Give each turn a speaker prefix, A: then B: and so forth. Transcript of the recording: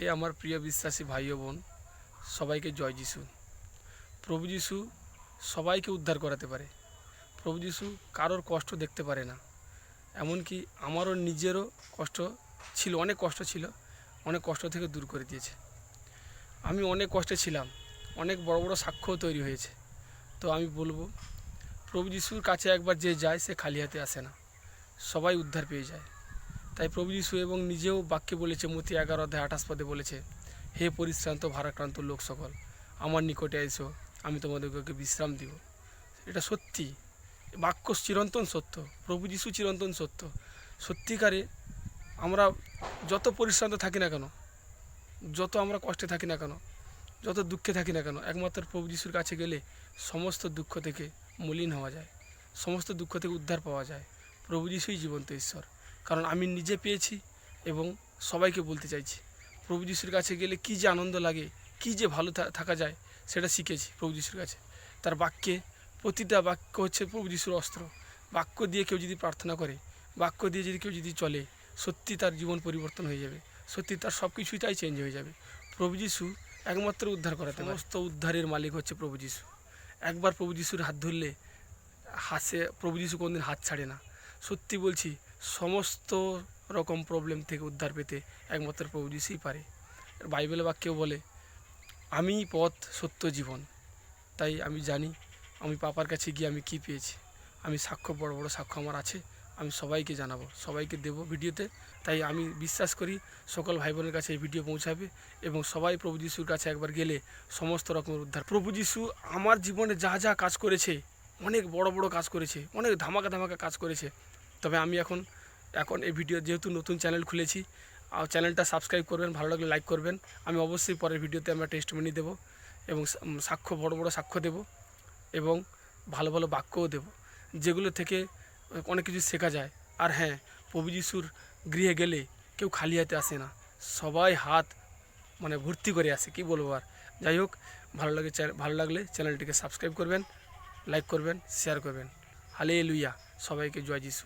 A: হে আমার প্রিয় বিশ্বাসী ভাই ও বোন, সবাইকে জয় যিশু। প্রভু যিশু সবাইকে উদ্ধার করাতে পারে। প্রভু যিশু কারোর কষ্ট দেখতে পারে না। এমনকি আমারও নিজেরও কষ্ট ছিল, অনেক কষ্ট ছিল, অনেক কষ্ট থেকে দূর করে দিয়েছে। আমি অনেক কষ্টে ছিলাম, অনেক বড় বড় সাক্ষ্য তৈরি হয়েছে। তো আমি বলব, প্রভু যিশুর কাছে একবার যে যায়, সে খালি হাতে আসে না। সবাই উদ্ধার পেয়ে যায়। তাই প্রভু যিশু এবং নিজেও বাক্যে বলেছে, মতি এগারো অধ্যায় আঠাশ পদে বলেছে, হে পরিশ্রান্ত, ভারাক্রান্ত লোক সকল, আমার নিকটে এসো আমি তোমাদেরকে বিশ্রাম দিব। এটা সত্যি। বাক্য চিরন্তন সত্য। প্রভু যিশু চিরন্তন সত্য। সত্যিকারে আমরা যত পরিশ্রান্ত থাকি না কেন, যত আমরা কষ্টে থাকি না কেন, যত দুঃখে থাকি না কেন, একমাত্র প্রভু যিশুর কাছে গেলে সমস্ত দুঃখ থেকে মলিন হওয়া যায়, সমস্ত দুঃখ থেকে উদ্ধার পাওয়া যায়। প্রভু যিশুই জীবন্ত ঈশ্বর। কারণ আমি নিজে পেয়েছি এবং সবাইকে বলতে চাইছি, প্রভু যিশুর কাছে গেলে কী যে আনন্দ লাগে, কী যে ভালো থাকা যায়, সেটা শিখেছি প্রভু যিশুর কাছে। তার বাক্যে প্রতিটা বাক্য হচ্ছে প্রভু যিশুর অস্ত্র। বাক্য দিয়ে কেউ যদি প্রার্থনা করে, বাক্য দিয়ে যদি কেউ যদি চলে, সত্যি তার জীবন পরিবর্তন হয়ে যাবে। সত্যি তার সব কিছুই তাই চেঞ্জ হয়ে যাবে। প্রভু যিশু একমাত্র উদ্ধার করাতে। সমস্ত উদ্ধারের মালিক হচ্ছে প্রভু যিশু। একবার প্রভু যিশুর হাত ধরলে হাসে, প্রভু যিশু কোনদিন হাত ছাড়ে না। সত্যি বলছি সমস্ত রকম প্রবলেম থেকে উদ্ধার পেতে একমাত্র প্রভু যিশুই পারে। বাইবেল বাক্যেও বলে, আমি পথ, সত্য, জীবন। তাই আমি জানি, আমি পাপার কাছে গিয়ে আমি কি পেয়েছি। আমি সাক্ষ্য, বড় বড় সাক্ষ্য আমার আছে। আমি সবাইকে জানাব, সবাইকে দেবো ভিডিওতে। তাই আমি বিশ্বাস করি, সকল ভাই বোনের কাছে এই ভিডিও পৌঁছাবে এবং সবাই প্রভু যিশুর কাছে একবার গেলে সমস্ত রকমের উদ্ধার। প্রভু যিশু আমার জীবনে যা যা কাজ করেছে, অনেক বড় বড় কাজ করেছে, অনেক ধামাকা ধামাকা কাজ করেছে। তবে আমি এখন এখন এই ভিডিও যেহেতু নতুন চ্যানেল খুলেছি, আর চ্যানেলটা সাবস্ক্রাইব করবেন, ভালো লাগলে লাইক করবেন। আমি অবশ্যই পরের ভিডিওতে আমরা টেস্টমনি দেবো এবং সাক্ষ্য, বড় বড় সাক্ষ্য দেব এবং ভালো ভালো বাক্যও দেব। যেগুলো থেকে অনেক কিছু শেখা যায়। আর হ্যাঁ প্রভু যিশুর গৃহে গেলে কেউ খালি হাতে আসে না। সবাই হাত মানে ভর্তি করে আসে, কি বলব আর। যাই হোক, ভালো লাগে ভালো লাগলে চ্যানেলটিকে সাবস্ক্রাইব করবেন লাইক করবেন শেয়ার করবেন। হালে লুইয়া সবাইকে জয় যিশু।